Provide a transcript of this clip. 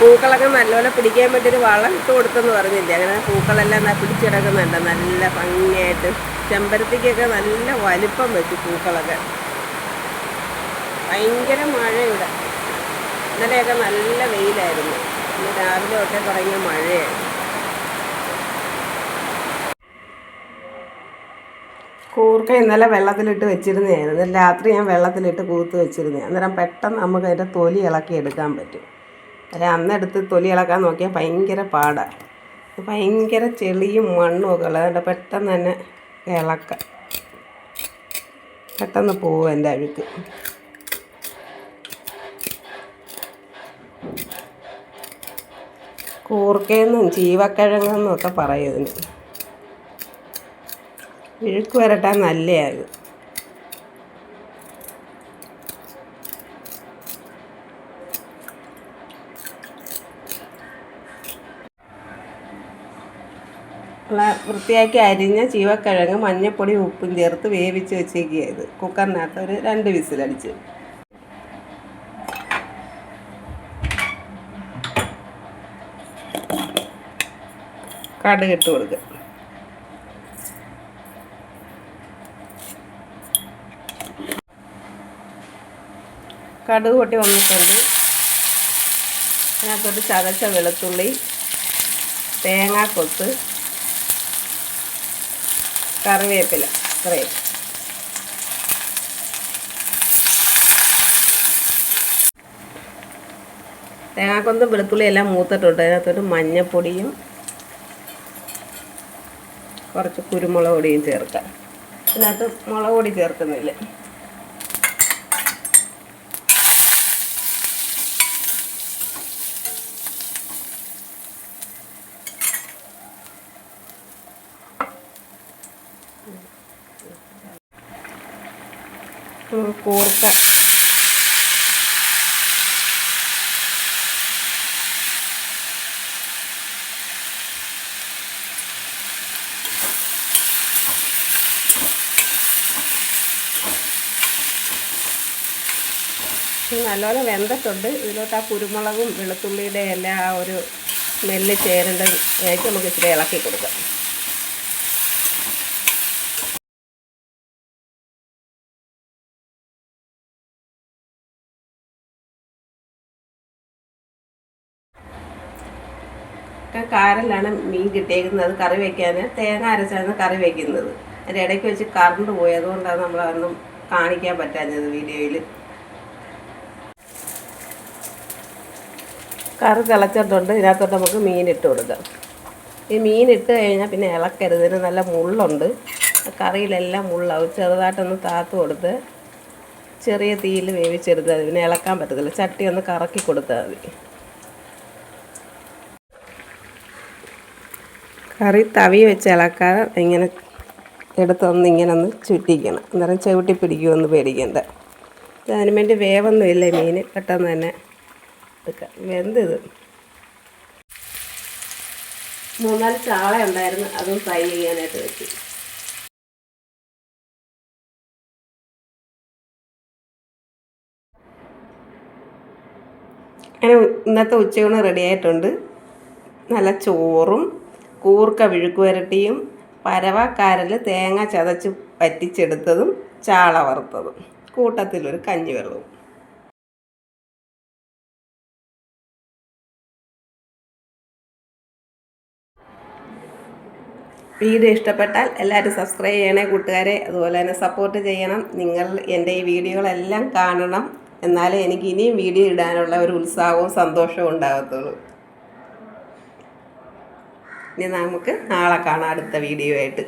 പൂക്കളൊക്കെ നല്ലപോലെ പിടിക്കാൻ പറ്റിയൊരു വളം ഇട്ട് കൊടുത്തെന്ന് പറഞ്ഞില്ലേ? അങ്ങനെ പൂക്കളെല്ലാം പിടിച്ചിടക്കുന്നുണ്ട്. നല്ല ഭംഗിയായിട്ട്. ചെമ്പരത്തിക്കൊക്കെ നല്ല വലിപ്പം വെച്ചു പൂക്കളൊക്കെ. ഭയങ്കര മഴ ഇവിടെ ഇന്നലെയൊക്കെ നല്ല വെയിലായിരുന്നു. ഇന്ന് രാവിലെ തൊട്ടേ തുടങ്ങിയ മഴയാണ് കൂർക്ക ഇന്നലെ വെള്ളത്തിലിട്ട് വെച്ചിരുന്നതായിരുന്നു. രാത്രി ഞാൻ വെള്ളത്തിലിട്ട് കൂത്ത് വെച്ചിരുന്നേ അന്നേരം പെട്ടെന്ന് നമുക്ക് അതിന്റെ തൊലി ഇളക്കി എടുക്കാൻ പറ്റും. അന്നെടുത്ത് തൊലി ഇളക്കാൻ നോക്കിയാൽ ഭയങ്കര പാടാണ് ഭയങ്കര ചെളിയും മണ്ണും ഒക്കെ ഉള്ളത് അതുകൊണ്ട് പെട്ടെന്ന് തന്നെ ഇളക്കാം. പെട്ടെന്ന് പോവും എന്റെ അഴുക്ക്. കൂർക്കയെന്നും ചീവക്കിഴങ്ങെന്നും ഒക്കെ പറയും ഇഴുക്ക് വരട്ടാൻ നല്ലത് വൃത്തിയാക്കി അരിഞ്ഞ ചീവക്കിഴങ്ങ് മഞ്ഞപ്പൊടി ഉപ്പും ചേർത്ത് വേവിച്ച് വെച്ചേക്കിയത് കുക്കറിനകത്ത് ഒരു രണ്ട് വിസിലടിച്ച് കടുക് ഇട്ട് കൊടുക്കുക. കടുക് പൊട്ടി വന്നിട്ടുണ്ട്. അതിനകത്തോട്ട് ചതച്ച വെളുത്തുള്ളി തേങ്ങാക്കൊത്ത് കറിവേപ്പില. ഇത്രയും തേങ്ങാക്കൊത്തും വെളുത്തുള്ളി എല്ലാം മൂത്തിട്ടുണ്ട്. അതിനകത്തോട്ട് മഞ്ഞപ്പൊടിയും കുറച്ച് കുരുമുളക് പൊടിയും ചേർക്കാം. അതിനകത്ത് മുളക് പൊടി ചേർക്കുന്നില്ല. കൂർക്ക. നല്ലപോലെ വെന്തിട്ടുണ്ട്. ഇതിലോട്ട് ആ കുരുമുളകും വെളുത്തുള്ളിയുടെ എല്ലാ ഒരു സ്മെല്ല് ചേരേണ്ടതായിട്ട് നമുക്ക് ഇച്ചിരി ഇളക്കി കൊടുക്കാം. ഒക്കെ കാരലാണ് മീൻ കിട്ടിയേക്കുന്നത് കറി വെക്കാൻ തേങ്ങ അരച്ചാണ് കറി വെക്കുന്നത്. അതിന്റെ ഇടയ്ക്ക് വെച്ച് കറണ്ട് പോയി. അതുകൊണ്ടാണ് നമ്മളതൊന്നും കാണിക്കാൻ പറ്റാഞ്ഞത് വീഡിയോയിൽ കറി തിളച്ചിട്ടുണ്ട് ഇതിനകത്തോട്ട് നമുക്ക് മീൻ ഇട്ട് കൊടുക്കാം. ഈ മീൻ ഇട്ട് കഴിഞ്ഞാൽ പിന്നെ ഇളക്കരുത്. ഇതിന് നല്ല മുള്ളുണ്ട്. കറിയിലെല്ലാം മുള്ളാവും ചെറുതായിട്ടൊന്ന് താത്ത് കൊടുത്ത് ചെറിയ തീയിൽ വേവിച്ചെടുത്താൽ പിന്നെ ഇളക്കാൻ പറ്റത്തില്ല. ചട്ടി ഒന്ന് കറക്കി കൊടുത്താൽ മതി. കറി തവി വെച്ച് ഇളക്കാതെ ഇങ്ങനെ എടുത്തൊന്ന് ഇങ്ങനെ ഒന്ന് ചുറ്റിക്കണം. അന്നേരം ചവിട്ടി പിടിക്കുമെന്ന് പേടിക്കണ്ട. അതിന് വേണ്ടി വേവൊന്നുമില്ല മീൻ. പെട്ടെന്ന് തന്നെ എടുക്കാം. വെന്തത് മൂന്നാൽ ചാള ഉണ്ടായിരുന്നു. അതും ഫ്രൈ ചെയ്യാനായിട്ട് വെച്ചു. അങ്ങനെ ഇന്നത്തെ ഉച്ചയൂണ് റെഡി ആയിട്ടുണ്ട്. നല്ല ചോറും കൂർക്ക വിഴുക്കുവരട്ടിയും പരവക്കാരൽ തേങ്ങ ചതച്ച് പറ്റിച്ചെടുത്തതും ചാള വറുത്തതും. കൂട്ടത്തിലൊരു കഞ്ഞിവെള്ളവും വീഡിയോ ഇഷ്ടപ്പെട്ടാൽ എല്ലാവരും സബ്സ്ക്രൈബ് ചെയ്യണേ കൂട്ടുകാരെ. അതുപോലെ തന്നെ സപ്പോർട്ട് ചെയ്യണം. നിങ്ങൾ എന്റെ ഈ വീഡിയോകളെല്ലാം കാണണം. എന്നാലേ എനിക്ക് ഇനിയും വീഡിയോ ഇടാനുള്ള ഒരു ഉത്സാഹവും സന്തോഷവും ഉണ്ടാകത്തുള്ളൂ. ഇനി നമുക്ക് നാളെ കാണാം അടുത്ത വീഡിയോ ആയിട്ട്.